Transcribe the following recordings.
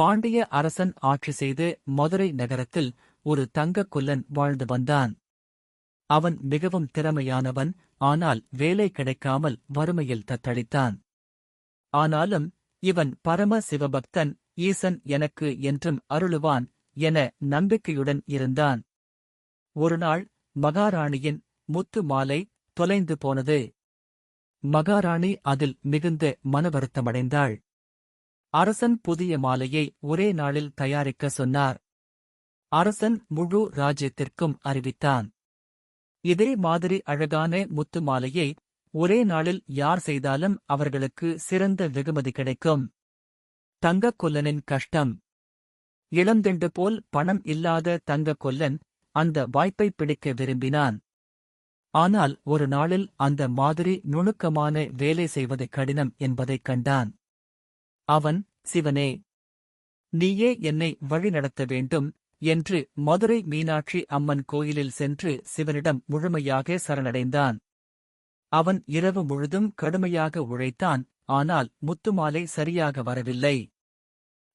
பாண்டிய அரசன் ஆட்சி செய்து மதுரை நகரத்தில் ஒரு தங்கக் கொல்லன் வாழ்ந்து வந்தான். அவன் மிகவும் திறமையானவன் ஆனால் வேலை கிடைக்காமல் வறுமையில் தத்தளித்தான். ஆனாலும் இவன் பரம சிவபக்தன் ஈசன் எனக்கு என்றும் அருளுவான் என நம்பிக்கையுடன் இருந்தான். ஒருநாள் மகாராணியின் முத்து மாலை தொலைந்து போனது. மகாராணி அதில் மிகுந்த மனவருத்தமடைந்தாள். அரசன் புதிய மாலையை ஒரே நாளில் தயாரிக்க சொன்னார். அரசன் முழு ராஜ்யத்திற்கும் அறிவித்தான். இதே மாதிரி அழகான முத்து மாலையை ஒரே நாளில் யார் செய்தாலும் அவர்களுக்கு சிறந்த வெகுமதி கிடைக்கும். தங்கக் கொல்லனின் கஷ்டம். இளந்தெண்டு போல் பணம் இல்லாத தங்கக் கொல்லன் அந்த வாய்ப்பை பிடிக்க விரும்பினான். ஆனால் ஒரு நாளில் அந்த மாதிரி நுணுக்கமான வேலை செய்வது கடினம் என்பதைக் கண்டான். அவன் சிவனே நீயே என்னை வழிநடத்த வேண்டும் என்று மதுரை மீனாட்சி அம்மன் கோயிலில் சென்று சிவனிடம் முழுமையாக சரணடைந்தான். அவன் இரவு முழுதும் கடுமையாக உழைத்தான் ஆனால் முத்துமாலை சரியாக வரவில்லை.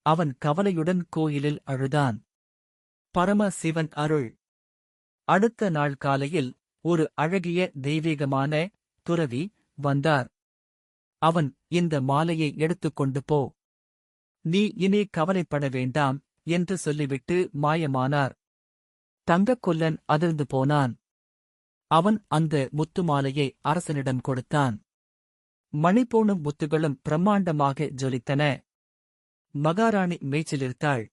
அவன் கவலையுடன் கோயிலில் அழுதான். பரம சிவன் அருள்! அடுத்த நாள் காலையில் ஒரு அழகிய தெய்வீகமான துறவி வந்தார். அவன் இந்த மாலையை எடுத்துக்கொண்டு போ. நீ இனி கவலைப்பட வேண்டாம் என்று சொல்லிவிட்டு மாயமானார். தங்கக் கொல்லன் அதிர்ந்து போனான். அவன் அந்த முத்து மாலையை அரசனிடம் கொடுத்தான். மணிப்போனும் முத்துகளும் பிரம்மாண்டமாக ஜொலித்தன. மகாராணி மேய்ச்சலிருத்தாள்.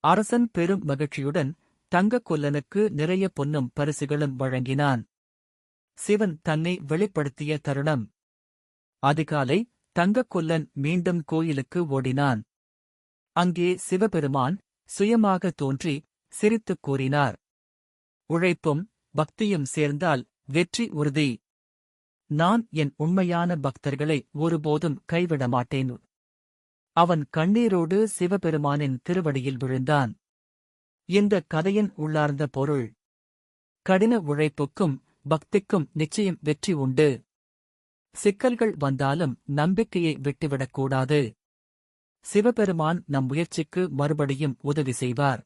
அரசன் பெரும் மகிழ்ச்சியுடன் தங்கக் கொல்லனுக்கு நிறைய பொன்னும் பரிசுகளும் வழங்கினான். சிவன் தன்னை வெளிப்படுத்திய தருணம். அதிகாலை தங்கக் கொல்லன் மீண்டும் கோயிலுக்கு ஓடினான். அங்கே சிவபெருமான் சுயமாக தோன்றி சிரித்துக் கூறினார். உழைப்பும் பக்தியும் சேர்ந்தால் வெற்றி உறுதி. நான் என் உண்மையான பக்தர்களை ஒருபோதும் கைவிட மாட்டேன் அவன் கண்ணீரோடு சிவபெருமானின் திருவடியில் விழுந்தான். இந்த கதையின் உள்ளார்ந்த பொருள். கடின உழைப்புக்கும் பக்திக்கும் நிச்சயம் வெற்றி உண்டு. சிக்கல்கள் வந்தாலும் நம்பிக்கையை விட்டுவிடக்கூடாது. சிவபெருமான் நம் முயற்சிக்கு மறுபடியும் உதவி செய்வார்.